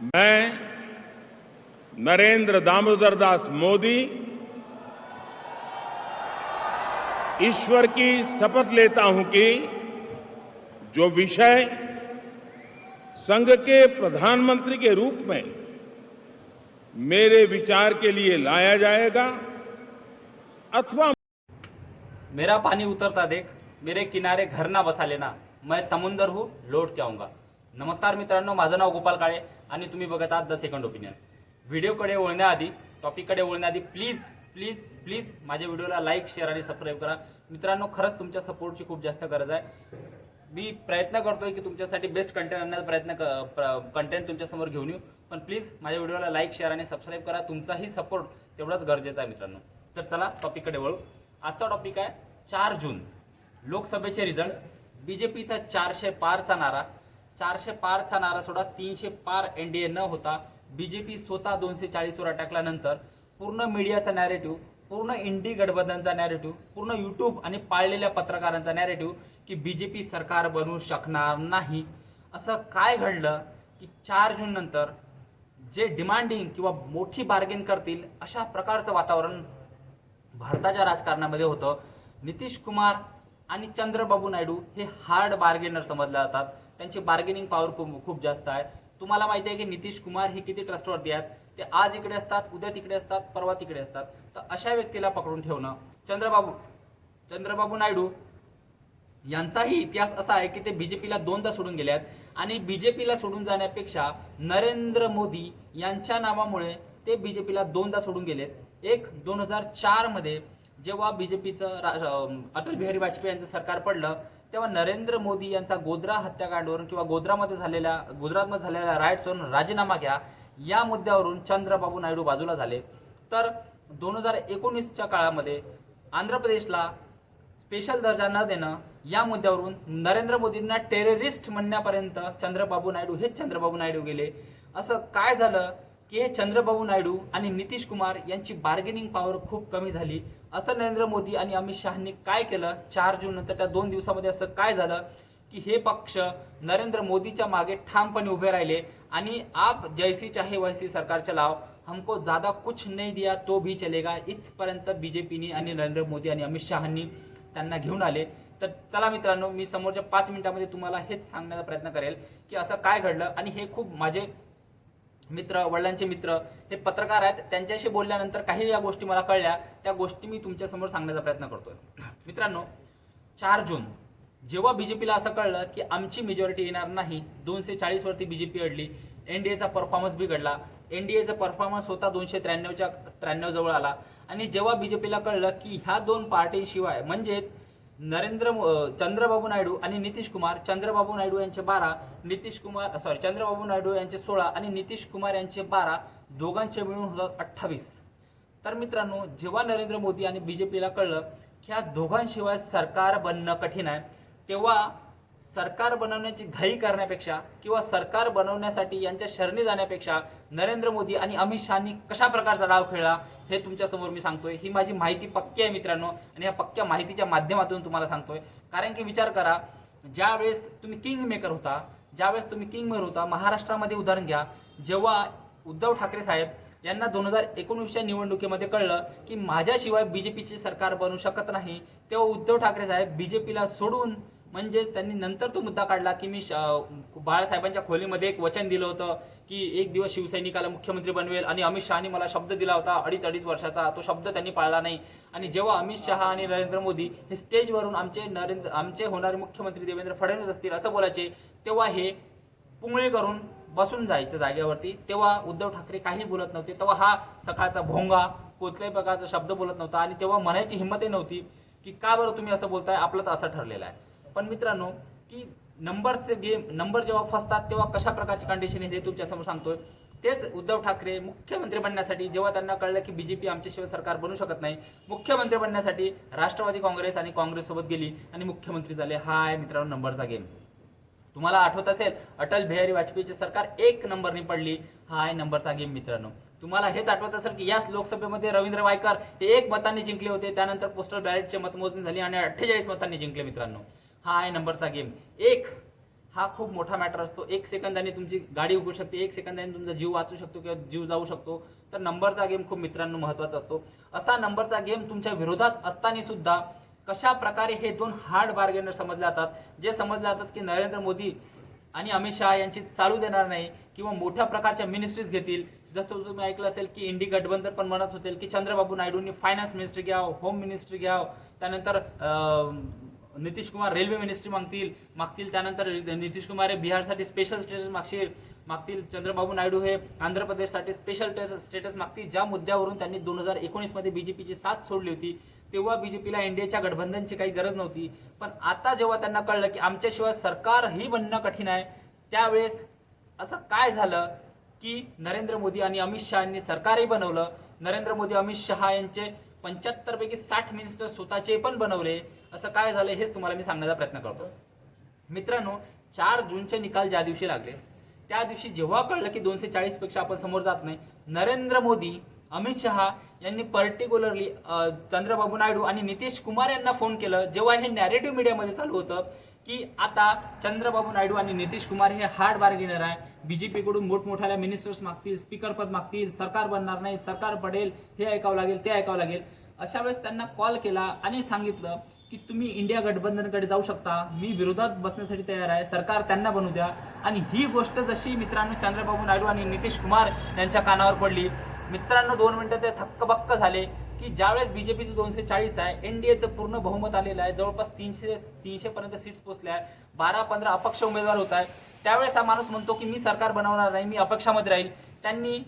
मैं नरेंद्र दामोदर दास मोदी ईश्वर की शपथ लेता हूँ कि जो विषय संघ के प्रधानमंत्री के रूप में मेरे विचार के लिए लाया जाएगा अथवा मेरा पानी उतरता देख, मेरे किनारे घर ना बसा लेना। मैं समुंदर हूँ, लौट के आऊँगा। नमस्कार मित्रांनो माझं नाव गोपाल काळे आणि तुम्ही बघत आहात द सेकंड ओपिनियन. व्हिडिओकडे वळण्याआधी टॉपिककडे वळण्याआधी प्लीज प्लीज प्लीज माझ्या व्हिडिओला लाईक शेअर आणि सबस्क्राईब करा. मित्रांनो खरंच तुमच्या सपोर्टची खूप जास्त गरज आहे. मी प्रयत्न करतोय की तुमच्यासाठी बेस्ट कंटेंट आणण्याचा प्रयत्न क कंटेंट तुमच्यासमोर घेऊन येऊ. पण प्लीज माझ्या व्हिडिओला लाईक शेअर आणि सबस्क्राईब करा. तुमचाही सपोर्ट तेवढाच गरजेचा आहे मित्रांनो. तर चला टॉपिककडे वळू. आजचा टॉपिक आहे चार जून. लोकसभेचे रिझल्ट. बी जे पीचा चारशे पारचा नारा. चारशे पारचा नारा सोडा तीनशे पार एन डी ए न होता बी जे पी स्वतः दोनशे चाळीसवर अटकल्यानंतर पूर्ण मीडियाचा नॅरेटिव्ह पूर्ण इंडी गठबंधनचा नॅरेटिव्ह पूर्ण यूट्यूब आणि पाळलेल्या पत्रकारांचा नॅरेटिव्ह की बी जे पी सरकार बनवू शकणार नाही. असं काय घडलं की चार जून नंतर जे डिमांडिंग किंवा मोठी बार्गेन करतील अशा प्रकारचं वातावरण भारताच्या राजकारणामध्ये होतं. नितीश कुमार आणि चंद्रबाबू नायडू हे हार्ड बार्गेनर समजले जातात. त्यांची बार्गेनिंग पॉवर खूप खूप जास्त आहे. तुम्हाला माहिती आहे की नितीश कुमार हे किती ट्रस्टवरती आहेत? ते आज इकडे असतात उद्या तिकडे असतात परवा तिकडे असतात. तर अशा व्यक्तीला पकडून ठेवणं. चंद्रबाबू चंद्रबाबू नायडू यांचाही इतिहास असा आहे की ते बीजेपीला दोनदा सोडून गेले आहेत. आणि बीजेपीला सोडून जाण्यापेक्षा नरेंद्र मोदी यांच्या नावामुळे ते बीजेपीला दोनदा सोडून गेलेत एक दोन हजार चारमध्ये जेव्हा बीजेपीचं अटल बिहारी वाजपेयी यांचं सरकार पडलं तेव्हा नरेंद्र मोदी यांचा गोद्रा हत्याकांडवरून किंवा गोध्रामध्ये झालेल्या गुजरातमध्ये झालेल्या राईट्सवरून राजीनामा घ्या या मुद्द्यावरून चंद्रबाबू नायडू बाजूला झाले. तर दोन हजार एकोणीसच्या काळामध्ये आंध्र प्रदेशला स्पेशल दर्जा न देणं या मुद्द्यावरून नरेंद्र मोदींना टेररिस्ट म्हणण्यापर्यंत चंद्रबाबू नायडू हेच चंद्रबाबू नायडू गेले. असं काय झालं? की हे चंद्रबाबू नायडू आणि नितीश कुमार यांची बार्गेनिंग पॉवर खूप कमी झाली. असं नरेंद्र मोदी आणि अमित शहानी काय केलं? चार जून नंतर त्या दोन दिवसामध्ये असं काय झालं? की हे पक्ष नरेंद्र मोदीच्या मागे ठामपणे उभे राहिले आणि आप जैसी चाहे वैसी सरकार चलाव हमको ज्यादा कुछ नहीं दिया तो भी चलेगा. इथपर्यंत बी जे पीने आणि नरेंद्र मोदी आणि अमित शहानी त्यांना घेऊन आले. तर चला मित्रांनो मी समोरच्या पाच मिनिटामध्ये तुम्हाला हेच सांगण्याचा प्रयत्न करेल की असं काय घडलं आणि हे खूप माझे मित्र वडिलांचे मित्र हे पत्रकार आहेत. त्यांच्याशी बोलल्यानंतर काही या गोष्टी मला कळल्या. त्या गोष्टी मी तुमच्यासमोर सांगण्याचा प्रयत्न करतोय. मित्रांनो चार जून. जेव्हा बीजेपीला असं कळलं की आमची मेजॉरिटी येणार नाही दोनशे चाळीसवरती बीजेपी अडली एन डी एचा परफॉर्मन्स बिघडला. एन डी एचा परफॉर्मन्स होता दोनशे त्र्याण्णवच्या त्र्याण्णव जवळ आला. आणि जेव्हा बीजेपीला कळलं की ह्या दोन पार्टीशिवाय म्हणजेच नरेंद्र मो- चंद्रबाबू नायडू आणि नितीश कुमार चंद्रबाबू नायडू यांचे बारा नितीश कुमार सॉरी चंद्रबाबू नायडू यांचे सोळा आणि नितीश कुमार यांचे बारा दोघांचे मिळून होतात अठ्ठावीस. तर मित्रांनो जेव्हा नरेंद्र मोदी आणि बीजेपीला कळलं की ह्या दोघांशिवाय सरकार बनणं कठीण आहे तेव्हा सरकार बनवण्याची घाई करण्यापेक्षा किंवा सरकार बनवण्यासाठी यांच्या शरणी जाण्यापेक्षा नरेंद्र मोदी आणि अमित शहानी कशा प्रकारचा डाव खेळला हे तुमच्यासमोर मी सांगतोय. ही माझी माहिती पक्की आहे मित्रांनो आणि या पक्क्या माहितीच्या माध्यमातून तुम्हाला सांगतोय. कारण की विचार करा ज्यावेळेस तुम्ही किंग मेकर होता ज्यावेळेस तुम्ही किंग मेकर होता महाराष्ट्रामध्ये उदाहरण घ्या. जेव्हा उद्धव ठाकरे साहेब यांना दोन हजार एकोणीसच्या निवडणुकीमध्ये कळलं की माझ्याशिवाय बी जे पीचे सरकार बनू शकत नाही तेव्हा उद्धव ठाकरे साहेब बी जे पीला सोडून म्हणजेच त्यांनी नंतर तो मुद्दा काढला की मी श- बाळासाहेबांच्या खोलीमध्ये एक वचन दिलं होतं की एक दिवस शिवसैनिकाला मुख्यमंत्री बनवेल आणि अमित शहानी मला शब्द दिला होता अडीच अडीच वर्षाचा. तो शब्द त्यांनी पाळला नाही. आणि जेव्हा अमित शहा आणि नरेंद्र मोदी हे स्टेजवरून आमचे नरेंद्र आमचे होणारे मुख्यमंत्री देवेंद्र फडणवीस असतील असं बोलायचे तेव्हा हे पुंगळे करून बसून जायचं जागेवरती. तेव्हा उद्धव ठाकरे काही बोलत नव्हते. तेव्हा हा सकाळचा भोंगा कुठल्याही प्रकारचा शब्द बोलत नव्हता. आणि तेव्हा म्हणायची हिंमतही नव्हती की का बरं तुम्ही असं बोलताय? आपलं तर असं ठरलेलं आहे. पण मित्रांनो की नंबरचे गेम नंबर जेव्हा फसतात तेव्हा कशा प्रकारची कंडिशन येते तुमच्यासमोर सांगतोय. तेच उद्धव ठाकरे मुख्यमंत्री बनण्यासाठी जेव्हा त्यांना कळलं की बीजेपी आमच्याशिवाय सरकार बनू शकत नाही मुख्यमंत्री बनण्यासाठी राष्ट्रवादी काँग्रेस आणि काँग्रेससोबत गेली आणि मुख्यमंत्री झाले. हा आहे मित्रांनो नंबरचा गेम तुम्हाला आठवत असेल अटल बिहारी वाजपेयीचे सरकार एक नंबरनी पडली हा आहे नंबरचा गेम मित्रांनो. तुम्हाला हेच आठवत असेल की याच लोकसभेमध्ये रवींद्र वायकर हे एक मतांनी जिंकले होते त्यानंतर पोस्टल बॅलेटचे मतमोजणी झाली आणि अठ्ठेचाळीस मतांनी जिंकले मित्रांनो. हा आहे नंबरचा गेम. एक हा खूप मोठा मॅटर असतो. एक सेकंदाने तुमची गाडी उघडू शकते एक सेकंदाने तुमचा जीव वाचू शकतो किंवा जीव जाऊ शकतो. तर नंबरचा गेम खूप मित्रांनो महत्त्वाचा असतो. असा नंबरचा गेम तुमच्या विरोधात असताना सुद्धा कशा प्रकारे हे दोन हार्ड बार्गेनर समजले जातात? जे समजले जातात की नरेंद्र मोदी आणि अमित शहा यांची चालू देणार नाही किंवा मोठ्या प्रकारच्या मिनिस्ट्रीज घेतील. जसं तुम्ही ऐकलं असेल की इंडी गठबंधन पण म्हणत होते की चंद्रबाबू नायडूंनी फायनान्स मिनिस्ट्री घ्यावं होम मिनिस्ट्री घ्यावं. त्यानंतर नितीश कुमार रेल्वे मिनिस्ट्री मागतील मागतील त्यानंतर नितीश कुमार हे बिहारसाठी स्पेशल स्टेटस मागशील मागतील चंद्रबाबू नायडू हे आंध्र प्रदेशसाठी स्पेशल स्टेटस मागतील. ज्या मुद्द्यावरून त्यांनी दोन हजार एकोणीसमध्ये बी जे पीची साथ सोडली होती तेव्हा बी जे पीला इंडियाच्या गठबंधनची काही गरज नव्हती. पण आता जेव्हा त्यांना कळलं की आमच्याशिवाय सरकारही बनणं कठीण आहे त्यावेळेस असं काय झालं की नरेंद्र मोदी आणि अमित शहा यांनी सरकारही बनवलं. नरेंद्र मोदी अमित शहा यांचे पंच्याहत्तर पैकी साठ मिनिस्टर स्वतःचे पण बनवले. असं काय झालं हेच तुम्हाला मी सांगण्याचा प्रयत्न करतो. मित्रांनो चार जूनचे निकाल ज्या दिवशी लागले त्या दिवशी जेव्हा कळलं की दोनशे चाळीसपेक्षा आपण समोर जात नाही नरेंद्र मोदी अमित शहा यांनी पर्टिक्युलरली चंद्रबाबू नायडू आणि नितीश कुमार यांना फोन केलं जेव्हा हे नॅरेटिव्ह मीडियामध्ये चालू होतं की आता चंद्रबाबू नायडू आणि नितीश कुमार हे हार्ड बार्गेनर आहे बीजेपीकडून मोठमोठ्याला मिनिस्टर्स मागतील स्पीकर पद मागतील सरकार बनणार नाही सरकार पडेल हे ऐकावं लागेल ते ऐकावं लागेल. अशा वेळेस त्यांना कॉल केला आणि सांगितलं की तुम्ही इंडिया गठबंधनकडे जाऊ शकता मी विरोधात बसण्यासाठी तयार आहे सरकार त्यांना बनवू द्या. आणि ही गोष्ट जशी मित्रांनो चंद्रबाबू नायडू आणि नितीश कुमार यांच्या कानावर पडली मित्रांनो दोन मिनटं ते थक्कबक्क झाले. की ज्यावेळेस बीजेपीचं दोनशे चाळीस आहे एनडीएचं पूर्ण बहुमत आलेलं आहे जवळपास तीनशे तीनशे पर्यंत सीट्स पोहोचल्या आहे बारा पंधरा अपक्ष उमेदवार होत आहे त्यावेळेस हा माणूस म्हणतो की मी सरकार बनवणार नाही मी अपक्षामध्ये राहील. त्यांनी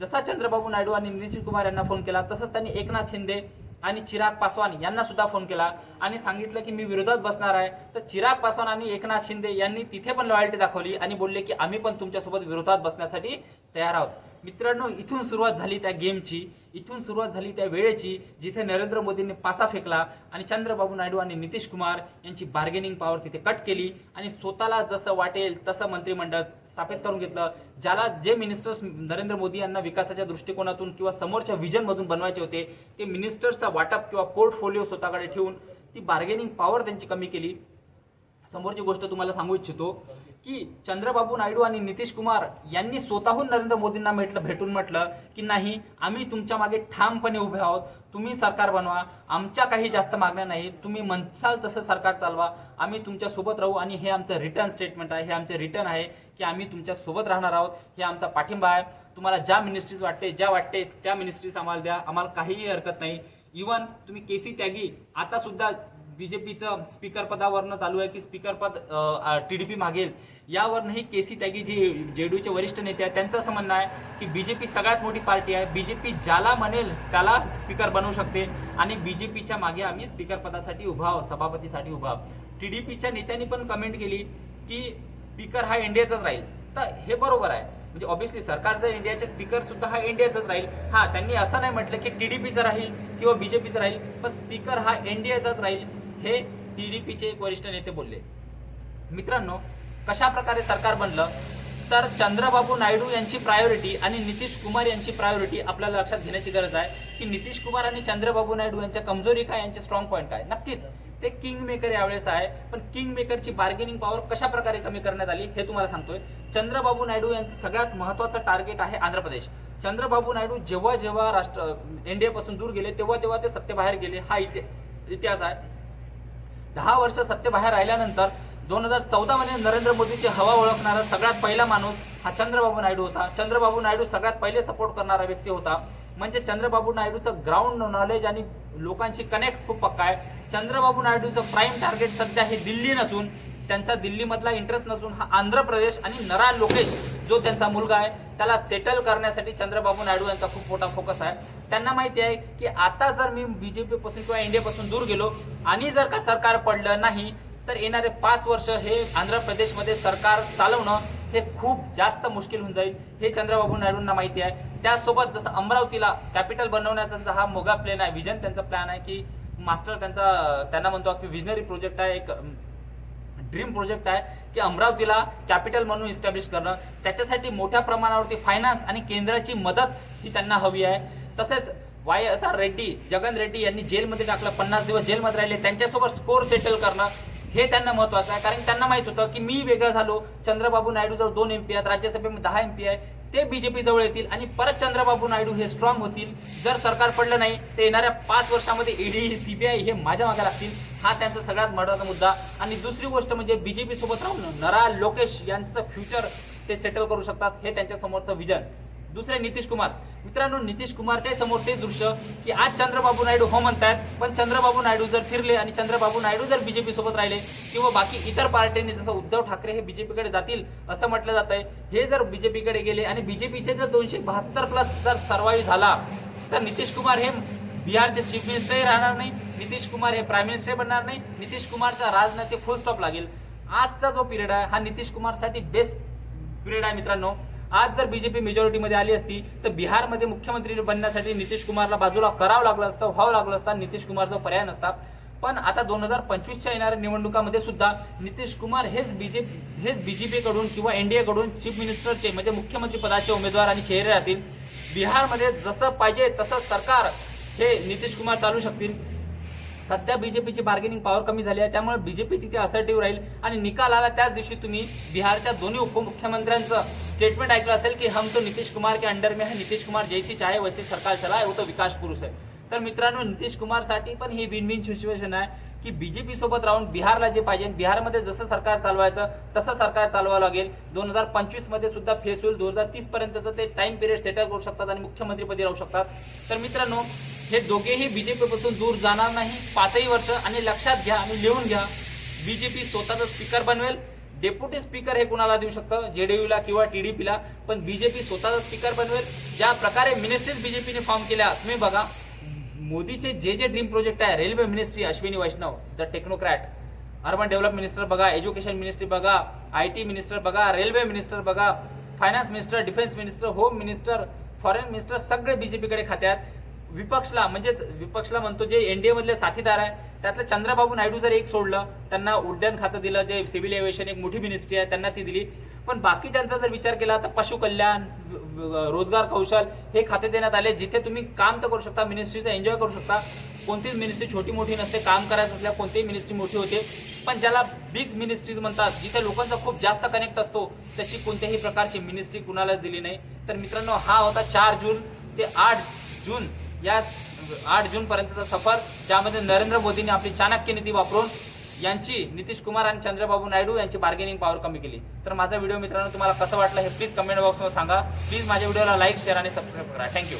जसा चंद्रबाबू नायडू आणि नितीन कुमार यांना फोन केला तसंच त्यांनी एकनाथ शिंदे आणि चिराग पासवान यांना सुद्धा फोन केला आणि सांगितलं की मी विरोधात बसणार आहे. तर चिराग पासवान आणि एकनाथ शिंदे यांनी तिथे पण लॉयल्टी दाखवली आणि बोलले की आम्ही पण तुमच्यासोबत विरोधात बसण्यासाठी तयार आहोत. मित्रांनो इथून सुरुवात झाली त्या गेमची. इथून सुरुवात झाली त्या वेळेची जिथे नरेंद्र मोदींनी पासा फेकला आणि चंद्रबाबू नायडू आणि नितीश कुमार यांची बार्गेनिंग पॉवर तिथे कट केली आणि स्वतःला जसं वाटेल तसं मंत्रिमंडळ स्थापित करून घेतलं ज्याला जे मिनिस्टर्स नरेंद्र मोदी यांना विकासाच्या दृष्टिकोनातून किंवा समोरच्या विजनमधून बनवायचे होते ते मिनिस्टर्सचा वाटप किंवा पोर्टफोलिओ स्वतःकडे ठेवून ती बार्गेनिंग पॉवर त्यांची कमी केली. समोरची गोष्ट तुम्हाला सांगू इच्छितो की चंद्रबाबू नायडू आणि नितीश कुमार यांनी स्वतःहून नरेंद्र मोदींना म्हटलं भेटून म्हटलं की नाही आम्ही तुमच्या मागे ठामपणे उभे आहोत तुम्ही सरकार बनवा आमच्या काही जास्त मागण्या नाही तुम्ही म्हणसाल तसं सरकार चालवा आम्ही तुमच्यासोबत राहू आणि हे आमचं रिटर्न स्टेटमेंट आहे हे आमचे रिटर्न आहे की आम्ही तुमच्यासोबत राहणार आहोत हे आमचा पाठिंबा आहे. तुम्हाला ज्या मिनिस्ट्रीज वाटते ज्या वाटते त्या मिनिस्ट्रीज आम्हाला द्या आम्हाला काहीही हरकत नाही. इवन तुम्ही केसी त्यागी आता सुद्धा बीजेपीचं स्पीकर पदावरनं चालू आहे की स्पीकर पद पी मागेल यावरनंही केसी त्यागी जे जेडीयूचे वरिष्ठ नेते आहेत त्यांचं असं म्हणणं आहे की बीजेपी सगळ्यात मोठी पार्टी आहे. बीजेपी ज्याला म्हणेल त्याला स्पीकर बनवू शकते आणि बीजेपीच्या मागे आम्ही स्पीकर पदासाठी उभा सभापतीसाठी उभा टी डी पीच्या नेत्यांनी पण कमेंट केली की स्पीकर हा इंडियाचाच राहील. तर हे बरोबर आहे. म्हणजे ऑब्व्हियसली सरकारचा इंडियाचे स्पीकर सुद्धा हा इंडियाचाच राहील. हा त्यांनी असं नाही म्हटलं की टी डी पीचं राहील किंवा बीजेपीचं राहील पण स्पीकर हा इंडियाचाच राहील. हे टी डी एक वरिष्ठ नेते बोलले. मित्रांनो कशा प्रकारे सरकार बनलं? तर चंद्रबाबू नायडू यांची प्रायोरिटी आणि नितीश कुमार यांची प्रायोरिटी आपल्याला लक्षात घेण्याची गरज आहे की नितीश कुमार आणि चंद्रबाबू नायडू यांच्या कमजोरी काय यांचे स्ट्रॉंग पॉईंट काय? नक्कीच. ते किंग मेकर यावेळेस आहे पण किंग मेकरची बार्गेनिंग पॉवर कशा प्रकारे कमी करण्यात आली हे तुम्हाला सांगतोय. चंद्रबाबू नायडू यांचं सगळ्यात महत्वाचं टार्गेट आहे आंध्र प्रदेश. चंद्रबाबू नायडू जेव्हा जेव्हा राष्ट्र एनडीएपासून दूर गेले तेव्हा तेव्हा ते सत्तेबाहेर गेले. हा इति इतिहास आहे. दहा वर्ष सत्तेबाहेर राहिल्यानंतर दोन हजार चौदामध्ये नरेंद्र मोदीची हवा ओळखणारा सगळ्यात पहिला माणूस हा चंद्रबाबू नायडू होता. चंद्रबाबू नायडू सगळ्यात पहिले सपोर्ट करणारा व्यक्ती होता. म्हणजे चंद्रबाबू नायडूचं ग्राउंड नॉलेज आणि लोकांशी कनेक्ट खूप पक्का आहे. चंद्रबाबू नायडूचं प्राईम टार्गेट सध्या हे दिल्ली नसून त्यांचा दिल्लीमधला इंटरेस्ट नसून हा आंध्र प्रदेश आणि नरा लोकेश जो त्यांचा मुलगा आहे त्याला सेटल करण्यासाठी चंद्रबाबू नायडू यांचा खूप मोठा फोकस आहे. त्यांना माहिती आहे की आता जर मी बीजेपीपासून किंवा इंडियापासून दूर गेलो आणि जर का सरकार पडलं नाही तर येणारे पाच वर्ष हे आंध्र प्रदेशमध्ये सरकार चालवणं हे खूप जास्त मुश्किल होऊन जाईल हे चंद्रबाबू नायडूंना माहिती आहे. त्यासोबत जसं अमरावतीला कॅपिटल बनवण्याचा हा मोगा प्लॅन आहे विजन त्यांचा प्लॅन आहे की मास्टर त्यांचा त्यांना म्हणतो की विजनरी प्रोजेक्ट आहे एक ड्रीम प्रोजेक्ट आहे की अमरावतीला कॅपिटल म्हणून इस्टॅब्लिश करणं. त्याच्यासाठी मोठ्या प्रमाणावरती फायनान्स आणि केंद्राची मदत ही त्यांना हवी आहे. तसेच Y S R Reddy Jagan Reddy यांनी जेलमध्ये टाकलं पन्नास दिवस जेलमध्ये राहिले. त्यांच्यासोबत स्कोर सेटल करणं हे त्यांना महत्वाचं आहे. कारण त्यांना माहीत होतं की मी वेगळं झालो. चंद्रबाबू नायडू जवळ दोन एमपी आहेत राज्यसभेमध्ये दहा एम पी आहे ते बीजेपी जवळ येतील आणि परत चंद्रबाबू नायडू हे स्ट्रॉंग होतील. जर सरकार पडलं नाही तर येणाऱ्या पाच वर्षामध्ये ईडी सीबीआय हे माझ्या मागे लागतील. हा त्यांचा सगळ्यात महत्त्वाचा मुद्दा. आणि दुसरी गोष्ट म्हणजे बीजेपी सोबत राहून नरा लोकेश यांचं फ्युचर ते सेटल करू शकतात हे त्यांच्या समोरचं विजन दुसरे नितीश कुमार. मित्रांनो नितीश कुमारच्या समोर ते दृश्य की आज चंद्रबाबू नायडू हो म्हणतात पण चंद्रबाबू नायडू जर फिरले आणि चंद्रबाबू नायडू जर बीजेपी सोबत राहिले किंवा बाकी इतर पार्ट्यांनी जसं उद्धव ठाकरे हे बीजेपीकडे जातील असं म्हटलं जात आहे हे जर बीजेपीकडे गेले आणि बीजेपीचे जर दोनशे बहात्तर प्लस जर सर्वाईव्ह झाला तर नितीश कुमार हे बिहारचे चीफ मिनिस्टरही राहणार नाही नितीश कुमार हे प्राईम मिनिस्टर बनणार नाही नितीश कुमारचा राजनैतिक फुल स्टॉप लागेल. आजचा जो पिरियड आहे हा नितीश कुमारसाठी बेस्ट पिरियड आहे मित्रांनो. आज जर बीजेपी मेजॉरिटीमध्ये आली असती तर बिहारमध्ये मुख्यमंत्री बनण्यासाठी नितीश कुमारला बाजूला करावं लागलं असतं व्हावं लागलं असतं नितीश कुमारचा पर्याय नसता. पण आता दोन हजार पंचवीसच्या येणाऱ्या निवडणुकामध्ये सुद्धा नितीश कुमार हेच बीजेपी हेच बी जे पीकडून किंवा एन डी एकडून चीफ मिनिस्टरचे म्हणजे मुख्यमंत्री पदाचे उमेदवार आणि चेहरे राहतील. बिहारमध्ये जसं पाहिजे तसं सरकार हे नितीश कुमार चालू शकतील. सध्या बीजेपीची बार्गेनिंग पॉवर कमी झाली आहे. त्यामुळे बीजेपी तिथे असर्टिव्ह राहील. आणि निकाल आला त्याच दिवशी तुम्ही बिहारच्या दोन्ही उपमुख्यमंत्र्यांचं स्टेटमेंट ऐकलं असेल की हम तो नितीश कुमार के अंडर में है. नितीश कुमार जैसी चाहे वैसी सरकार चलाए वो तो विकास पुरुष है. तर मित्रांनो नितीश कुमारसाठी पण ही विन विन सिच्युएशन आहे की बीजेपी सोबत राहून बिहारला जे पाहिजे बिहारमध्ये जसं सरकार चालवायचं तसं सरकार चालवावं लागेल. दोन हजार पंचवीसमध्ये सुद्धा फेस होईल. दोन हजार तीस पर्यंतचं ते टाइम पिरियड सेटल करू शकतात आणि मुख्यमंत्रीपदी राहू शकतात. तर मित्रांनो हे दोघेही बीजेपीपासून दूर जाणार नाही. पाचही वर्ष आणि लक्षात घ्या आणि लिहून घ्या. बीजेपी स्वतःचा स्पीकर बनवेल. डेप्युटी स्पीकर हे कुणाला देऊ शकतं? जेडीयूला किंवा टीडीपीला पण बीजेपी स्वतःचा स्पीकर बनवेल. ज्या प्रकारे मिनिस्ट्रीज बीजेपीने फॉर्म केल्या तुम्ही बघा. मोदीचे जे जे ड्रीम प्रोजेक्ट आहे railway ministry Ashwini Vaishnaw the technocrat. Urban develop minister बघा एज्युकेशन मिनिस्ट्री बघा आय टी मिनिस्टर बघा रेल्वे मिनिस्टर बघा finance minister defence minister home minister foreign minister सगळे बीजेपीकडे खात्यात. विपक्षला म्हणजेच विपक्षला म्हणतो जे एनडीए मधले साथीदार आहे त्यातलं चंद्रबाबू नायडू जर एक सोडलं त्यांना उड्डाण खातं दिलं जे सिव्हिल एव्हिएशन एक मोठी मिनिस्ट्री आहे त्यांना ती दिली. पण बाकीच्यांचा जर विचार केला तर पशुकल्याण रोजगार कौशल हे खाते देण्यात आले जिथे तुम्ही काम तर करू शकता मिनिस्ट्रीचं एन्जॉय करू शकता. कोणतीच मिनिस्ट्री छोटी मोठी नसते काम करायचं असल्या कोणतीही मिनिस्ट्री मोठी होते. पण ज्याला बिग मिनिस्ट्रीज म्हणतात जिथे लोकांचा खूप जास्त कनेक्ट असतो तशी कोणत्याही प्रकारची मिनिस्ट्री कुणालाच दिली नाही. तर मित्रांनो हा होता चार जून. ते आठ जून या आठ जून पर्यंतचा सफर ज्यामध्ये नरेंद्र मोदींनी आपली चाणक्य नीती वापरून यांची नितीश कुमार आणि चंद्रबाबू नायडू यांची बार्गेनिंग पॉवर कमी केली. तर माझा व्हिडिओ मित्रांनो तुम्हाला कसं वाटलं हे प्लीज कमेंट बॉक्समध्ये सांगा. प्लीज माझ्या व्हिडिओला लाईक शेअर आणि सबस्क्राईब करा. Thank you